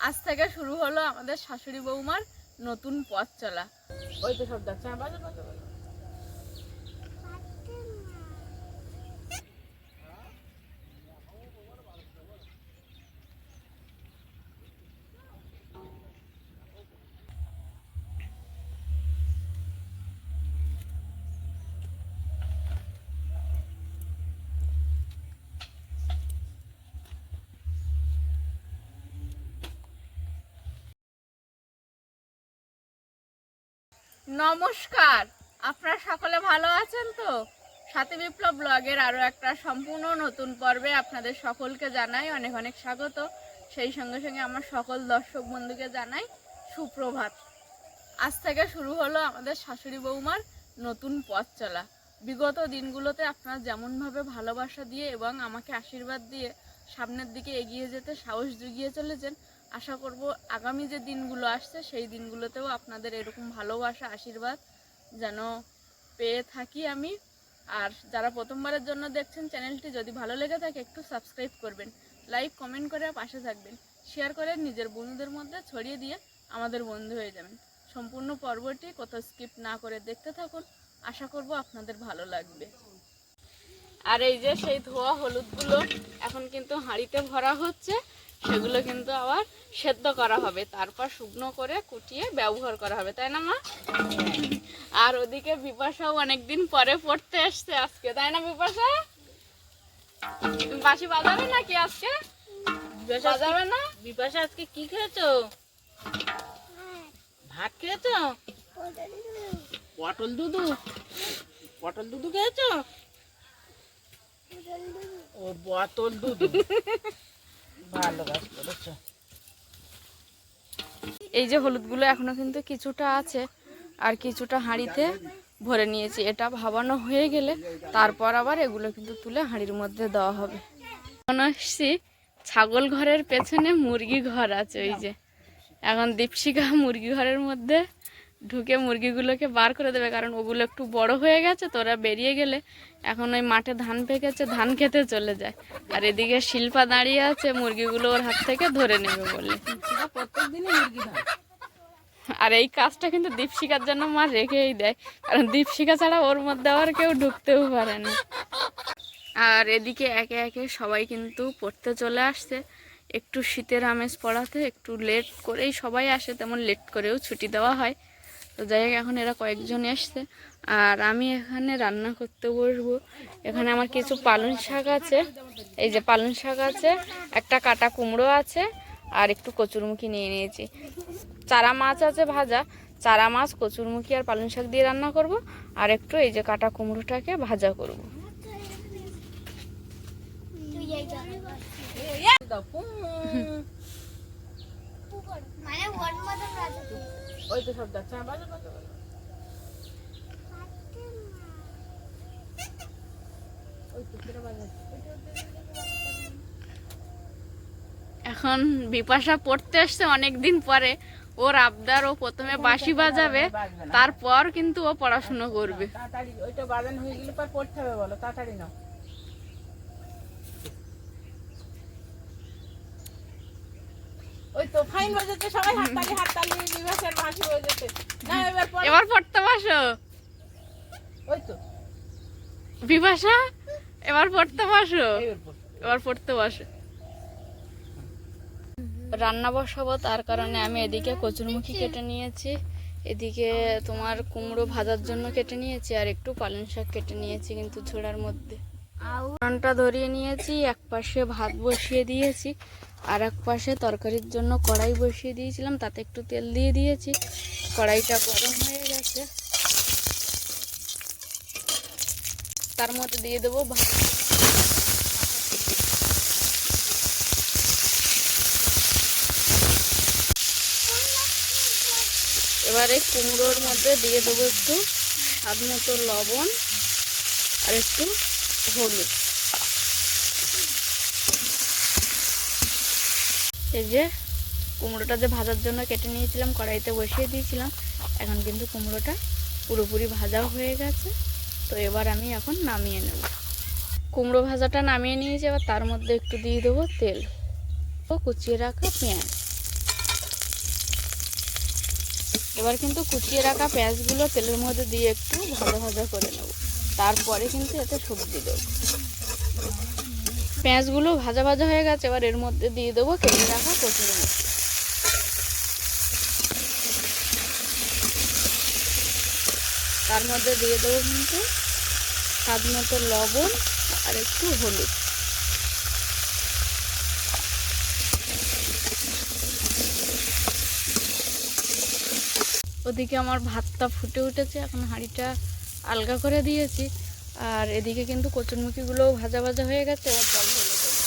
আজ থেকে শুরু হলো আমাদের শাশুড়ি বৌমার নতুন পথ চলা। ওই তো সব যাচ্ছে হ্যাঁ, বাজে। নমস্কার। আপনারা সকলে ভালো আছেন তো? সাথী বিপ্লব ব্লগের আরও একটা সম্পূর্ণ নতুন পর্বে আপনাদের সকলকে জানাই অনেক অনেক স্বাগত। সেই সঙ্গে সঙ্গে আমার সকল দর্শক বন্ধুকে জানাই সুপ্রভাত। আজ থেকে শুরু হলো আমাদের শাশুড়ি বৌমার নতুন পথ চলা। বিগত দিনগুলোতে আপনারা যেমনভাবে ভালোবাসা দিয়ে এবং আমাকে আশীর্বাদ দিয়ে সামনের দিকে এগিয়ে যেতে সাহস জুগিয়ে চলেছেন আশা করব আগামী যে দিনগুলো আসছে, সেই দিনগুলোতেও আপনাদের এরকম ভালোবাসা, আশীর্বাদ যেন পেয়ে থাকি আমি। আর যারা প্রথমবারের জন্য দেখছেন চ্যানেলটি, যদি ভালো লেগে থাকে, একটু সাবস্ক্রাইব করবেন। লাইক, কমেন্ট করে পাশে থাকবেন। শেয়ার করে নিজের বন্ধুদের মধ্যে ছড়িয়ে দিয়ে আমাদের বন্ধু হয়ে যাবেন। সম্পূর্ণ পর্বটি কোথাও স্কিপ না করে দেখতে থাকুন। আশা করব আপনাদের ভালো লাগবে। আর এই যে সেই ধোয়া হলুদগুলো এখন কিন্তু হাঁড়িতে ভরা হচ্ছে। সেগুলো কিন্তু আবার সেদ্ধ করা হবে। তারপর শুকনো করে কুটিয়ে ব্যবহার করা হবে তাই না মা? আর ওদিকে বিপাশাও অনেকদিন পরে পড়তে এসছে আজকে তাই না বিপাশা? বাসি বাজাবে নাকি আজকে? বাজাবে না? বিপাশা আজকে কি খেয়েছো? ভাত খেয়েছো? পটল দুধু। পটল দুধু খেয়েছো? ও বোতল দুধু। এই যে হলুদগুলো এখনও কিন্তু কিছুটা আছে, আর কিছুটা হাঁড়িতে ভরে নিয়েছি। এটা ভাবানো হয়ে গেলে তারপর আবার এগুলো কিন্তু তুলে হাঁড়ির মধ্যে দেওয়া হবে। আসছি ছাগল ঘরের পেছনে, মুরগি ঘর আছে ওই যে। এখন দীপশিকা মুরগি ঘরের মধ্যে ঢুকে মুরগিগুলোকে বার করে দেবে কারণ ওগুলো একটু বড় হয়ে গেছে তো ওরা বেরিয়ে গেলে এখন ওই মাঠে ধান পেকেছে ধান খেতে চলে যায়। আর এদিকে শিল্পা দাঁড়িয়ে আছে মুরগিগুলো ওর হাত থেকে ধরে নেবে বলে। আর এই কাজটা কিন্তু দীপশিকার জন্য মা রেখেই দেয় কারণ দীপশিকা ছাড়া ওর মধ্যে আবার কেউ ঢুকতেও পারে না। আর এদিকে একে একে সবাই কিন্তু পড়তে চলে আসছে। একটু শীতের আমেজ পড়াতে একটু লেট করেই সবাই আসে তেমন লেট করেও ছুটি দেওয়া হয়। তো যাই হোক, এখন এরা কয়েকজন এসছে আর আমি এখানে রান্না করতে বসবো। এখানে আমার কিছু পালং শাক আছে। এই যে পালং শাক আছে, একটা কাটা কুমড়ো আছে, আর একটু কচুরমুখি নিয়ে নিয়েছি। চারা মাছ আছে ভাজা। চারা মাছ, কচুরমুখি আর পালং শাক দিয়ে রান্না করব। আর একটু এই যে কাটা কুমড়োটাকে ভাজা করব। মানে ওই তো সব যাচ্ছে হ্যাঁ, বাজে বাজে। এখন বিপাশা পড়তে আসছে অনেক দিন পরে। ওর আবদার ও প্রথমে বাঁশি বাজাবে তারপর কিন্তু ও পড়াশুনো করবে। তাড়াতাড়ি ওইটা বাজান হয়ে গেলে পর পড়তে হবে বলো তাড়াতাড়ি নাও। ওই তো ফাইন বাজাচ্ছে সবাই হাততালি হাততালি বিভাসের বাঁশি বাজাচ্ছে না এবার পড়ো। এবার পড়তে বসো। ওই তো। বিপাশা এবার পড়তে বসো। এবার পড়ো। এবার পড়তে বসো। রান্না বসাবো তার কারণে আমি এদিকে কচুরমুখী কেটে নিয়েছি। এদিকে তোমার কুমড়ো ভাজার জন্য কেটে নিয়েছি আর একটু পালং শাক কেটে নিয়েছি কিন্তু ঝোড়ার মধ্যে। উনানটা ধরিয়ে নিয়েছি, এক পাশে ভাত বসিয়ে দিয়েছি, আর এক পাশে তরকারির জন্য কড়াই বসিয়ে দিয়েছিলাম, তাতে একটু তেল দিয়ে দিয়েছি, কড়াইটা গরম হয়ে গেছে। তার মধ্যে দিয়ে দেবো ভাত। এবারে কুমড়োর মধ্যে দিয়ে দেবো একটু স্বাদ মতো লবণ, আর একটু হলুদ। এই যে কুমড়োটা যে ভাজার জন্য কেটে নিয়েছিলাম, কড়াইতে বসিয়ে দিয়েছিলাম, এখন কিন্তু কুমড়োটা পুরোপুরি ভাজাও হয়ে গেছে। তো এবার আমি এখন নামিয়ে নেব। কুমড়ো ভাজাটা নামিয়ে নিয়েছি, এবার তার মধ্যে একটু দিয়ে দেবো তেল ও কুচিয়ে রাখা পেঁয়াজ। এবার কিন্তু কুচিয়ে রাখা পেঁয়াজগুলো তেলের মধ্যে দিয়ে একটু ভাজা ভাজা করে নেব। তারপরে কিন্তু এতে সবজি দেবো। পেঁয়াজগুলো ভাজা ভাজা হয়ে গেছে, এবার এর মধ্যে দিয়ে দেবো কেটে রাখা কচুরি মুখি তার মধ্যে দিয়ে দেবো কিন্তু স্বাদ মতো লবণ আর একটু হলুদ। ওদিকে আমার ভাতটা ফুটে উঠেছে, এখন হাঁড়িটা আলগা করে দিয়েছি। আর এদিকে কিন্তু কচুরমুখিগুলোও ভাজা ভাজা হয়ে গেছে, এবার জল ঢেলে দেবো।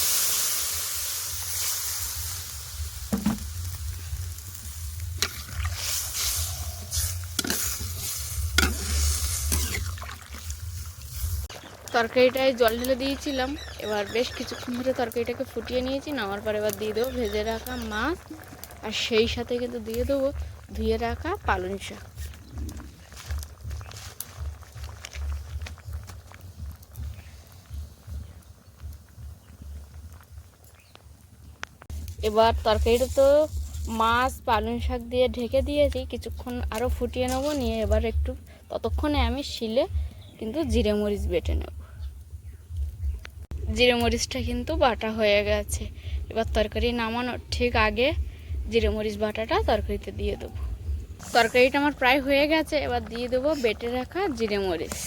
তরকারিটায় জল ঢেলে দিয়েছিলাম, এবার বেশ কিছুক্ষণ ধরে তরকারিটাকে ফুটিয়ে নিয়েছি, নামার পর এবার দিয়ে দেবো ভেজে রাখা মাছ, আর সেই সাথে কিন্তু দিয়ে দেবো ধুয়ে রাখা পালং শাক। এবার তরকারিটা তো মাছ, পালং শাক দিয়ে ঢেকে দিয়েছি। কিছুক্ষণ আরও ফুটিয়ে নেব, নিয়ে এবার একটু ততক্ষণে আমি শিলে কিন্তু জিরে মরিচ বেটে নেব। জিরে মরিচটা কিন্তু বাটা হয়ে গেছে। এবার তরকারি নামানোর ঠিক আগে জিরে মরিচ বাটাটা তরকারিতে দিয়ে দেবো। তরকারিটা আমার প্রায় হয়ে গেছে, এবার দিয়ে দেবো বেটে রাখা জিরে মরিচ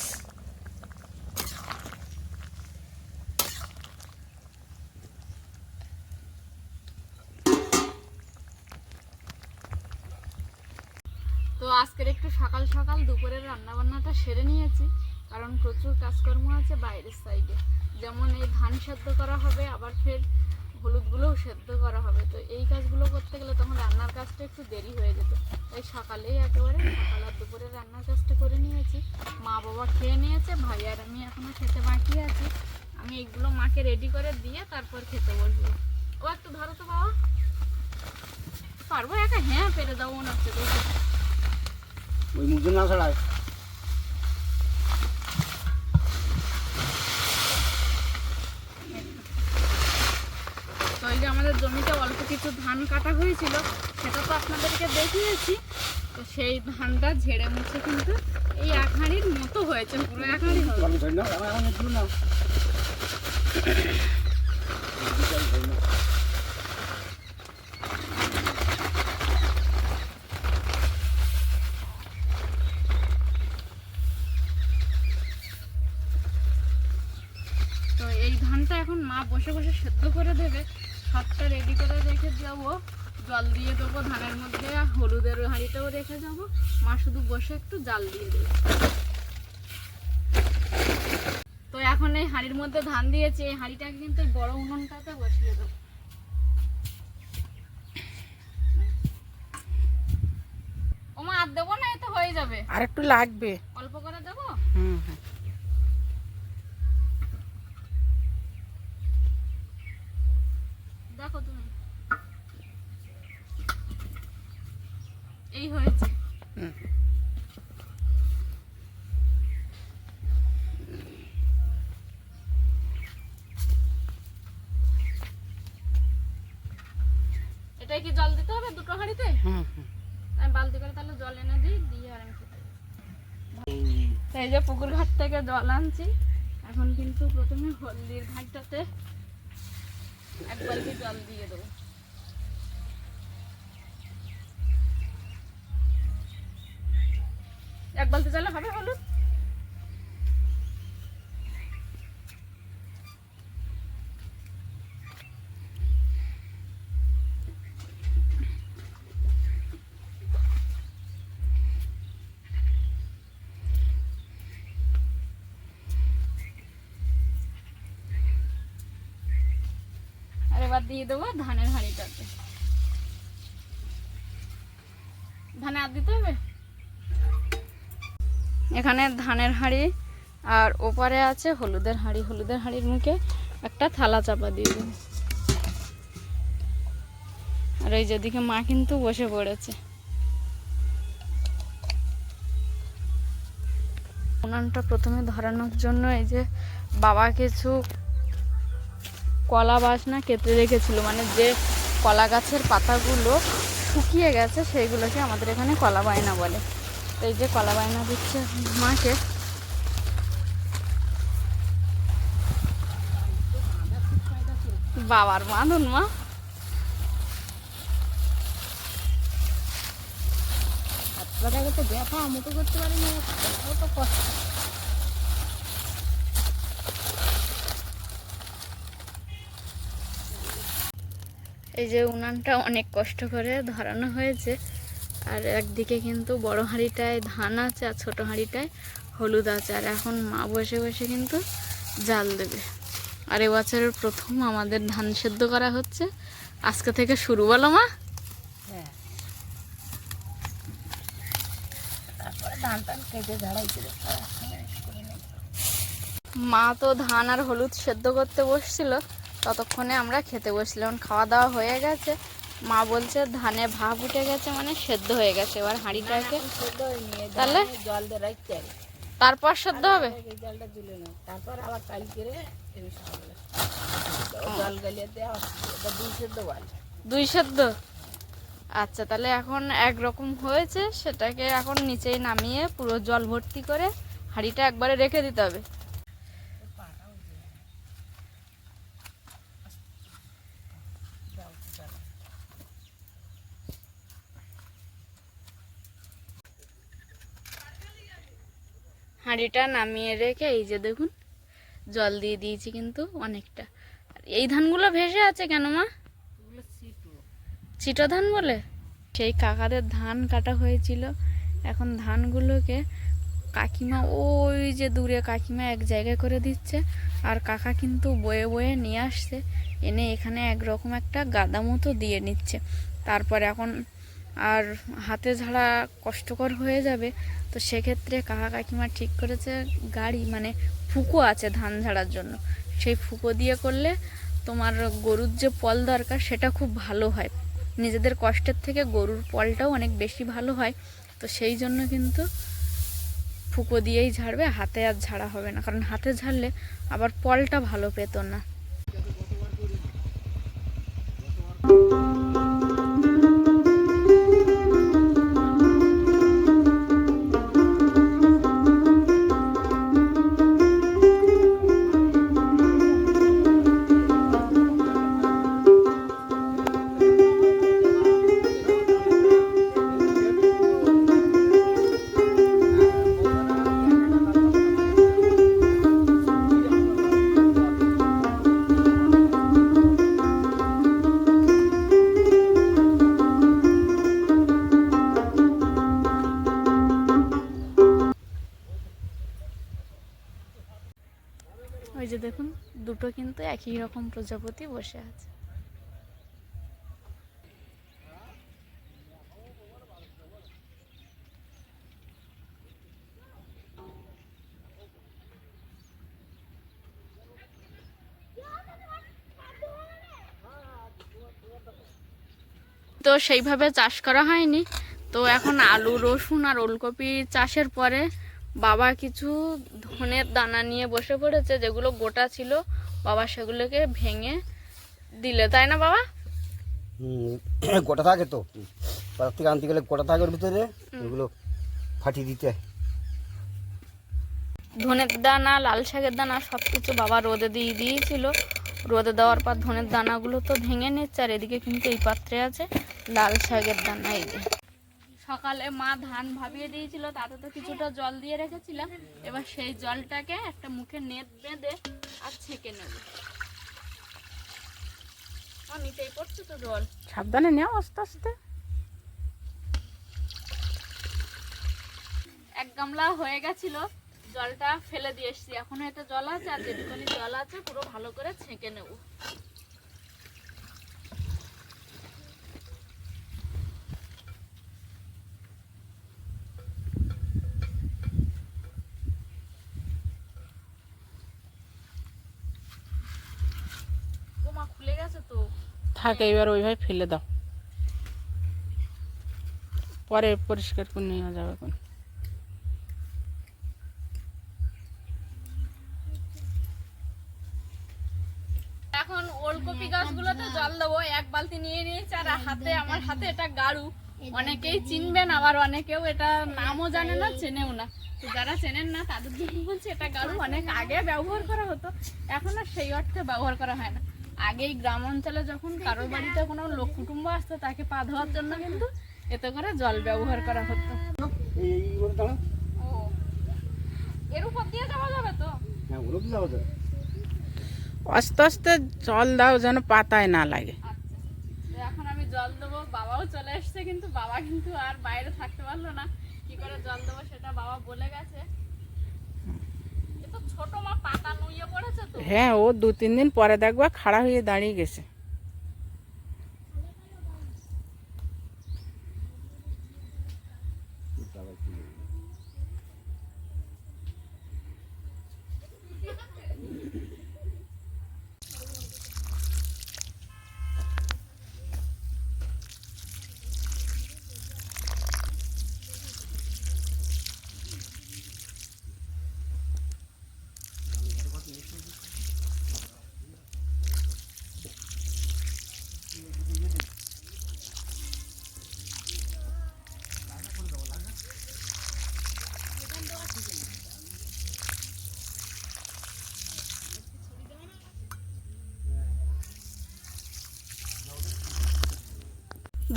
তো আজকের একটু সকাল সকাল দুপুরের রান্না বান্নাটা সেরে নিয়েছি, কারণ প্রচুর কাজকর্ম আছে বাইরের সাইডে যেমন এই ধান সেদ্ধ করা হবে, আবার ফের হলুদগুলোও সেদ্ধ করা হবে। তো এই কাজগুলো করতে গেলে তখন রান্নার কাজটা একটু দেরি হয়ে যেত। তাই সকালেই একেবারে সকাল আর দুপুরে রান্নার কাজটা করে নিয়েছি। মা বাবা খেয়ে নিয়েছে, ভাই আর আমি এখনও খেতে বাকি আছি। আমি এগুলো মাকে রেডি করে দিয়ে তারপর খেতে বসবো। ও একটু ধরো তো বাবা। পারব একা? হ্যাঁ পেরে দাও মনে হচ্ছে ওই না ছাড়ায় যে আমাদের জমিতে অল্প কিছু ধান কাটা হয়েছিল সেটা তো আপনাদেরকে দেখিয়েছি। তো সেই ধানটা ঝেড়ে মুছে কিন্তু এই এক হাঁড়ির মতো হয়েছে পুরো এক হাঁড়ি হবে ভালো ছাড় না আমার এখন একটু না তো এই ধানটা এখন মা বসে বসে সেদ্ধ করে দেবে। সবটা রেডি করে রেখে যাব জল দিয়ে দেবো ধানের মধ্যে হলুদের হাঁড়িটাও রেখে যাব মা শুধু বসে একটু জাল দিয়ে দেবে। তো এখন এই হাঁড়ির মধ্যে ধান দিয়েছি। এই হাঁড়িটাকে কিন্তু বড় উনুনটাতে বসিয়ে দেবো। ওমা আর দেবো না এতে হয়ে যাবে। আর একটু লাগবে। অল্প করে দেবো? হুম হুম দেখো তুমি এই হয়েছে। এটাই কি জল দিতে হবে দুটো হাঁড়িতে আমি বালতি করে তাহলে জল এনে দিই দিয়ে আর আমি। এই যে পুকুর ঘাট থেকে জল আনছি এখন কিন্তু প্রথমে হলদির ঘাটটাতে এক বালতি জল দিয়ে দেবো দিয়ে দেবো ধানের হাঁড়িটাতে। ধানে আর দিতে হবে? এখানে ধানের হাঁড়ি আর ওপারে আছে হলুদের হাঁড়ি। হলুদের হাঁড়ির মুখে একটা থালা চাপা দিয়ে দেবো। আর এই যেদিকে মা কিন্তু বসে পড়েছে। উনানটা প্রথমে ধরানোর জন্য এই যে বাবা কিছু কলা বাসনা কেটে রেখেছিল মানে যে কলা গাছের পাতাগুলো শুকিয়ে গেছে সেইগুলোকে আমাদের এখানে কলা বায়না বলে। তো এই যে কলা বায়না দিচ্ছে মাকে। বাবার বাঁধুন, মা। তো ব্যথা মতো করতে পারি না তাও তো কষ্ট। এই যে উনানটা অনেক কষ্ট করে ধরানো হয়েছে। আর একদিকে কিন্তু বড় হাঁড়িটায় ধান আছে আর ছোটো হাঁড়িটায় হলুদ আছে। আর এখন মা বসে বসে কিন্তু জাল দেবে। আর এবছরের প্রথম আমাদের ধান সেদ্ধ করা হচ্ছে। আজকে থেকে শুরু বলো মা। হ্যাঁ। করে মা তো ধান আর হলুদ সেদ্ধ করতে বসছিল। ততক্ষণে আমরা খেতে বসছিলাম খাওয়া দাওয়া হয়ে গেছে। মা বলছে ধানে ভাব উঠে গেছে মানে সেদ্ধ হয়ে গেছে। এবার হাঁড়িটাকে তাহলে? জল দিয়ে রাখতে তারপর সেদ্ধ হবে? জলটা তুলে নাও। তারপর আবার জল গালিয়ে দেওয়া দুই সেদ্ধ বল। দুই সেদ্ধ? আচ্ছা তাহলে এখন একরকম হয়েছে। সেটাকে এখন নিচেই নামিয়ে পুরো জল ভর্তি করে হাঁড়িটা একবারে রেখে দিতে হবে। হাঁড়িটা নামিয়ে রেখে এই যে দেখুন জল দিয়ে দিয়েছি কিন্তু অনেকটা। আর এই ধানগুলো ভেসে আছে কেন মা? চিটো ধান বলে? সেই কাকাদের ধান কাটা হয়েছিল। এখন ধানগুলোকে কাকিমা ওই যে দূরে কাকিমা এক জায়গায় করে দিচ্ছে। আর কাকা কিন্তু বয়ে বয়ে নিয়ে আসছে। এনে এখানে একরকম একটা গাদা মতো দিয়ে নিচ্ছে। তারপর এখন আর হাতে ঝাড়া কষ্টকর হয়ে যাবে, তো সেক্ষেত্রে কাকা কাকিমা ঠিক করেছে গাড়ি মানে ফুকো আছে ধান ঝাড়ার জন্য। সেই ফুকো দিয়ে করলে তোমার গরুর যে পল দরকার সেটা খুব ভালো হয়। নিজেদের কষ্টের থেকে গরুর পলটাও অনেক বেশি ভালো হয়, তো সেই জন্য কিন্তু ফুকো দিয়েই ঝাড়বে, হাতে আর ঝাড়া হবে না। কারণ হাতে ঝাড়লে আবার পলটা ভালো পেত না। প্রজাপতি বসে আছে। তো সেইভাবে চাষ করা হয়নি। তো এখন আলু, রসুন আর ওলকপি চাষের পরে বাবা কিছু ধনের দানা নিয়ে বসে পড়েছে, যেগুলো গোটা ছিল। বাবা সেগুলোকে ভেঙে দিলে তাই না বাবা? গোটা থাকে তো। বাজার থেকে আনতে গেলে গোটা থাকে ওর ভিতরে ওগুলো ফাটিয়ে দিতে। হয় ধনের দানা লাল শাকের দানা সব কিছু বাবা রোদে দিয়ে দিয়েছিল। রোদে দেওয়ার পর ধনের দানাগুলো তো ভেঙে নিচ্ছে আর এদিকে কিন্তু এই পাত্রে আছে লাল শাকের দানা এই যে। সকালে মা ধান ভাবিয়ে দিয়েছিল তাতে তো কিছুটা জল দিয়ে রেখেছিলাম। এবার সেই জলটাকে একটা মুখে নেট বেঁধে আর ছেঁকে নেব। ও নিচেই পড়ছে তো জল। সাবধানে নেও আস্তে আস্তে। এক গামলা হয়ে গেছিল জলটা ফেলে দিয়ে এসছি। এখনও এটা জল আছে আর যেটুখানি জল আছে পুরো ভালো করে ছেঁকে নেব মা খুলে গেছে তো থাকে, এবার ওইভাবে ফেলে দাও। পরে পরিষ্কার করে নেওয়া যাবে এখন। এখন ওলকপি জল দেবো, এক বালতি নিয়ে নিয়েছি, আর হাতে, আমার হাতে এটা গাড়ু। অনেকেই চিনবেন, আবার অনেকেও এটা নামও জানে না, চেনেও না। তো যারা চেনেন না, তাদের জন্য বলছি, এটা গাড়ু অনেক আগে ব্যবহার করা হতো, এখন আর সেই অর্থে ব্যবহার করা হয় না। আগে এই গ্রাম অঞ্চলে যখন কারোর বাড়িতে কোনো লোক কুটুম্ব আসতো তাকে পা ধোয়ার জন্য কিন্তু এতে করে জল ব্যবহার করা হতো। এর উপর দিয়ে যাওয়া যাবে তো? হ্যাঁ আস্তে আস্তে জল দাও যেন পাতায় না লাগে। আচ্ছা। এখন আমি জল দেবো বাবাও চলে এসছে কিন্তু বাবা কিন্তু আর বাইরে থাকতে পারল না। কি করে জল দেবো সেটা বাবা বলে গেছে এ তো ছোট মা পাতা নুয়ে পড়েছে তো হ্যাঁ ও দু তিন দিন পরে দেখবা খাড়া হয়ে দাঁড়িয়ে গেছে।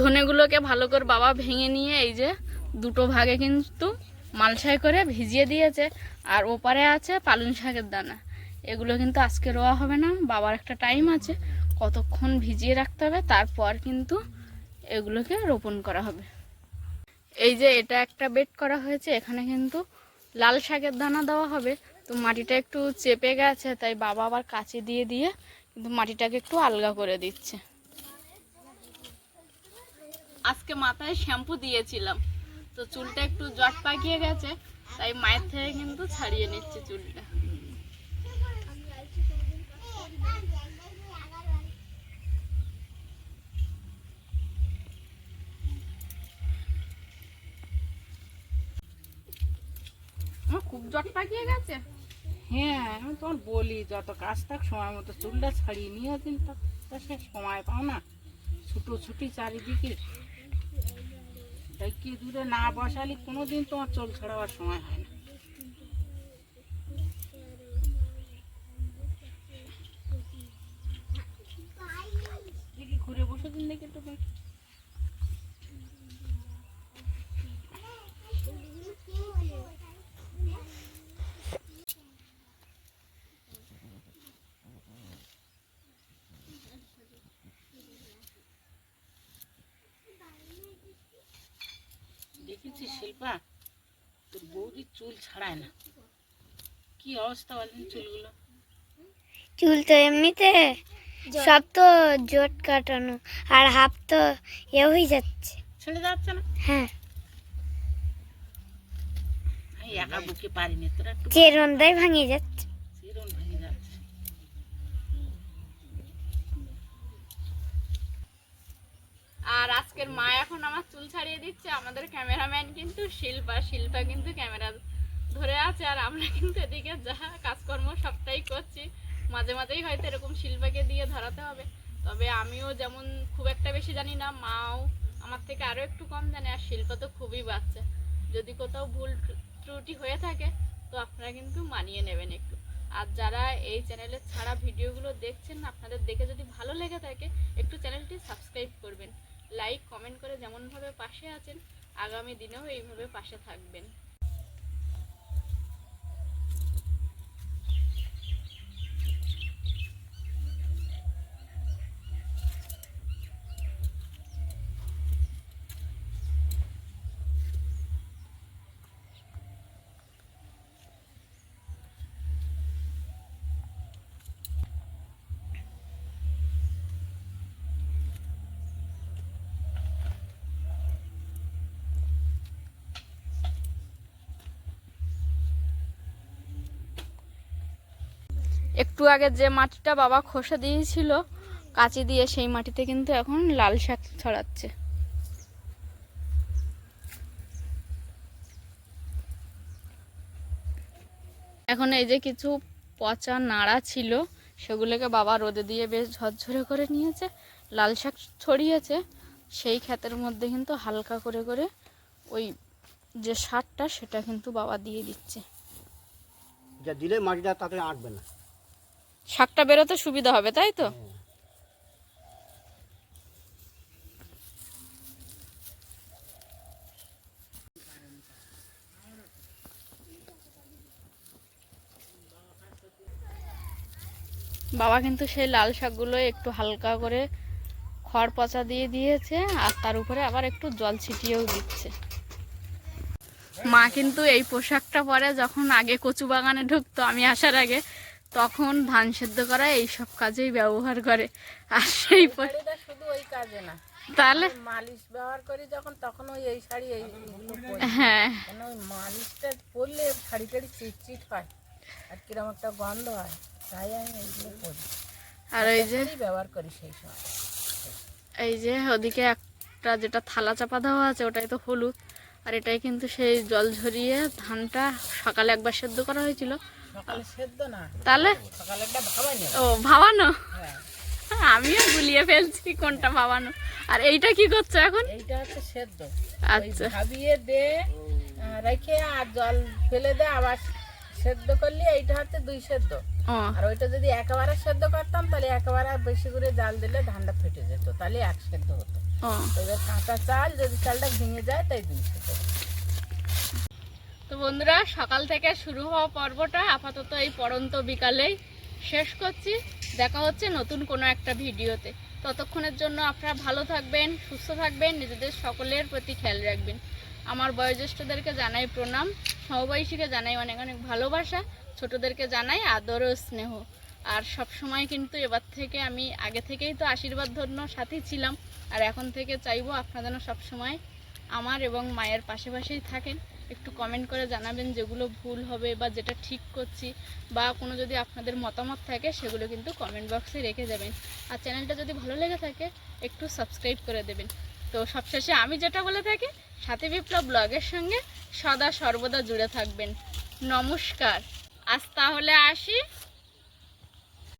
ধনেগুলোকে ভালো করে বাবা ভেঙে নিয়ে এই যে দুটো ভাগে কিন্তু মালসাই করে ভিজিয়ে দিয়েছে। আর ওপারে আছে পালং শাকের দানা। এগুলো কিন্তু আজকে রোয়া হবে না, বাবার একটা টাইম আছে। কতক্ষণ ভিজিয়ে রাখতে হবে, তারপর কিন্তু এগুলোকে রোপণ করা হবে। এই যে এটা একটা বেড করা হয়েছে, এখানে কিন্তু লাল শাকের দানা দেওয়া হবে। তো মাটিটা একটু চেপে গেছে, তাই বাবা আবার কাছে দিয়ে দিয়ে কিন্তু মাটিটাকে একটু আলগা করে দিচ্ছে। আজকে মাথায় শ্যাম্পু দিয়েছিলাম। তো চুলটা একটু জট পাকিয়ে গেছে, তাই মায়ের থেকে কিন্তু ছাড়িয়ে নিচ্ছে চুলটা। আমার খুব জট পাকিয়ে গেছে? হ্যাঁ আমি তোমার বলি, যত কাজ থাক, সময় মতো চুলটা ছাড়িয়ে নিয়ে দিন তো সে সময় পাও না। ছুটো ছুটি চারিদিকে তাই কি দূরে না বসালে কোনোদিন তোমার চোল ছাড়াবার সময় হয় না দেখি ঘুরে বসে দিন দেখি একটু দেখি। দেখেছিস শিল্পা তোর বৌদি চুল ছাড়ায় না। কি অবস্থা বলেন চুলগুলো? চুল তো এমনিতে সব তো জোট কাটানো আর হাফ তো এ হয়ে যাচ্ছে। ছেড়ে যাচ্ছে না? হ্যাঁ। একা বুকে পারিনি তোরা চেরন্দাই ভাঙে যাচ্ছে। চিরন ভেঙে যাচ্ছে। আর আজকের মা এখন আমার চুল ছাড়িয়ে দিচ্ছে আমাদের ক্যামেরাম্যান কিন্তু শিল্পা শিল্পা কিন্তু ক্যামেরা ধরে আছে আর আমরা কিন্তু এদিকে যা কাজকর্ম সবটাই করছি। মাঝে মাঝেই হয়তো এরকম শিল্পাকে দিয়ে ধরাতে হবে। তবে আমিও যেমন খুব একটা বেশি জানি না, মাও আমার থেকে আরও একটু কম জানে আর শিল্প তো খুবই বাচ্চা যদি কোথাও ভুল ত্রুটি হয়ে থাকে, তো আপনারা কিন্তু মানিয়ে নেবেন একটু। আর যারা এই চ্যানেলের ছাড়া ভিডিওগুলো দেখছেন, আপনাদের দেখে যদি ভালো লেগে থাকে, একটু চ্যানেলটি সাবস্ক্রাইব করবেন। লাইক কমেন্ট করে যেমনভাবে পাশে আছেন, আগামী দিনেও এইভাবে পাশে থাকবেন। একটু আগে যে মাটিটা বাবা খসে দিয়েছিল, কাঁচি দিয়ে সেই মাটিতে কিন্তু এখন লাল শাক ছড়াচ্ছে। এখন এই যে কিছু পচা নাড়া ছিল, সেগুলোকে বাবা রোদে দিয়ে বেশ ঝরঝরে করে নিয়েছে, লাল শাক ছড়িয়েছে, সেই ক্ষেতের মধ্যে কিন্তু হালকা করে করে ওই যে সারটা সেটা কিন্তু বাবা দিয়ে দিচ্ছে। যা দিলে মাটিটা তাড়াতাড়ি আঁটবে না। শাকটা বেরোতে সুবিধা হবে, তাই তো? বাবা কিন্তু সেই লাল শাকগুলো একটু হালকা করে খড় পচা দিয়ে দিয়েছে, আর তার উপরে আবার একটু জল ছিটিয়েও দিচ্ছে। মা কিন্তু এই পোশাকটা পরে যখন আগে কচু বাগানে ঢুকতো, আমি আসার আগে তখন ধান সেদ্ধ করা এইসব কাজেই ব্যবহার করে। আর সেই শুধু ওই কাজে না। তাহলে মালিশ ব্যবহার করি যখন তখন ওই এই শাড়ি এই এইগুলো হ্যাঁ। ওই মালিশটা পরলে শাড়ি টাড়ি চিটচিট হয় আর কিরম একটা গন্ধ হয় তাই আমি এইগুলো পরি। আর ওই যে ব্যবহার করি সেই সময়। এই যে ওদিকে একটা যেটা থালা চাপা দেওয়া আছে ওটাই তো হলুদ। আর এটাই কিন্তু সেই জল ঝরিয়ে ধানটা সকালে একবার সেদ্ধ করা হয়েছিল। তাহলে? ও ভাবানো? হ্যাঁ। আমিও গুলিয়ে ফেলছি কোনটা ভাবানো। আর এইটা কি করছ এখন? এইটা হচ্ছে সেদ্ধ। আচ্ছা। ভাবিয়ে দে রেখে আর জল ফেলে দে আবার সেদ্ধ করলে এইটা হচ্ছে দুই সেদ্ধ। আর ওইটা যদি একেবারে সেদ্ধ করতাম তাহলে একেবারে বেশি করে জাল দিলে ধানটা ফেটে যেত তাহলে এক সেদ্ধ হতো। এবার কাঁচা চাল যদি চালটা ভেঙে যায় তাই দুই সেদ্ধ। তো বন্ধুরা, সকাল থেকে শুরু হওয়া পর্বটা আপাতত এই পড়ন্ত বিকালেই শেষ করছি। দেখা হচ্ছে নতুন কোনো একটা ভিডিওতে। ততক্ষণের জন্য আপনারা ভালো থাকবেন, সুস্থ থাকবেন, নিজেদের সকলের প্রতি খেয়াল রাখবেন। আমার বয়োজ্যেষ্ঠদেরকে জানাই প্রণাম, সমবয়সীকে জানাই অনেক অনেক ভালোবাসা, ছোটদেরকে জানাই আদর ও স্নেহ। আর সব সময় কিন্তু এবার থেকে আমি আগে থেকেই তো আশীর্বাদ ধন্য সাথী ছিলাম, আর এখন থেকে চাইব আপনারা যেন সবসময় আমার এবং মায়ের পাশে পাশেই থাকেন। একটু কমেন্ট করে জানাবেন যেগুলো ভুল হবে বা যেটা ঠিক করছি বা কোনো যদি আপনাদের মতামত থাকে সেগুলো কিন্তু কমেন্ট বক্সে রেখে যাবেন আর চ্যানেলটা যদি ভালো লেগে থাকে, একটু সাবস্ক্রাইব করে দেবেন। তো সবশেষে আমি যেটা বলে থাকি, সাথী বিপ্লব ব্লগের সঙ্গে সদা সর্বদা জুড়ে থাকবেন। নমস্কার। আজ তাহলে আসি।